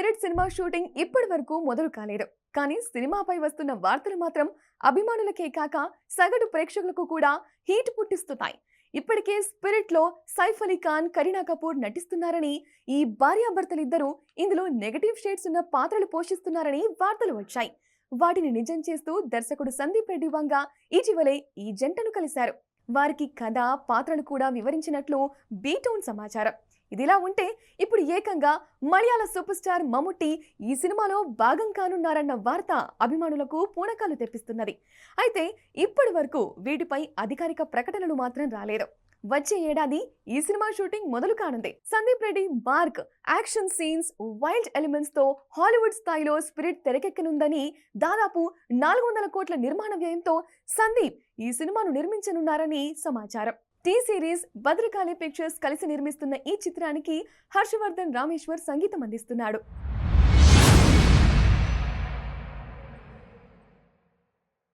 Spirit cinema shooting ఇప్పటి వరకు మొదలు కాలేదు. కానీ సినిమాపై వస్తున్న వార్తలు మాత్రం అభిమానులకే కాక సగటు ప్రేక్షకులకు కూడా హీట్ పుట్టిస్తున్నాయి. ఇప్పటికే స్పిరిట్లో సైఫ్ అలీ ఖాన్ కరీనా కపూర్ నటిస్తున్నారని ఈ భార్యాభర్తలిద్దరూ ఇందులో నెగటివ్ షేడ్స్ ఉన్న పాత్రలు పోషిస్తున్నారని వార్తలు వచ్చాయి. వాటిని నిజం చేస్తూ దర్శకుడు సందీప్ రెడ్డి వంగ ఇటీవలే ఈ జంటను కలిశారు. వారికి కథ పాత్రను కూడా వివరించినట్లు బీటౌన్ సమాచారం. ఇదిలా ఉంటే ఇప్పుడు ఏకంగా మలయాళ సూపర్ స్టార్ మమ్ముట్టి ఈ సినిమాలో భాగం కానున్నారన్న వార్త అభిమానులకు పూనకాలు తెప్పిస్తున్నది. అయితే ఇప్పటి వరకు వీటిపై అధికారిక ప్రకటనలు మాత్రం రాలేదు. వచ్చే ఏడాది ఈ సినిమా షూటింగ్ మొదలు కానుంది. Sandeep Reddy mark. Action scenes wild ఎలిమెంట్స్తో Hollywood స్థాయిలో స్పిరిట్ తెరకెక్కనుందని దాదాపు నాలుగు వందల కోట్ల నిర్మాణ వ్యయంతో సందీప్ ఈ సినిమాను నిర్మించనున్నారని సమాచారం. టీ సిరీస్ భద్రకాళి పిక్చర్స్ కలిసి నిర్మిస్తున్న ఈ చిత్రానికి హర్షవర్ధన్ రామేశ్వర్ సంగీతం అందిస్తున్నాడు.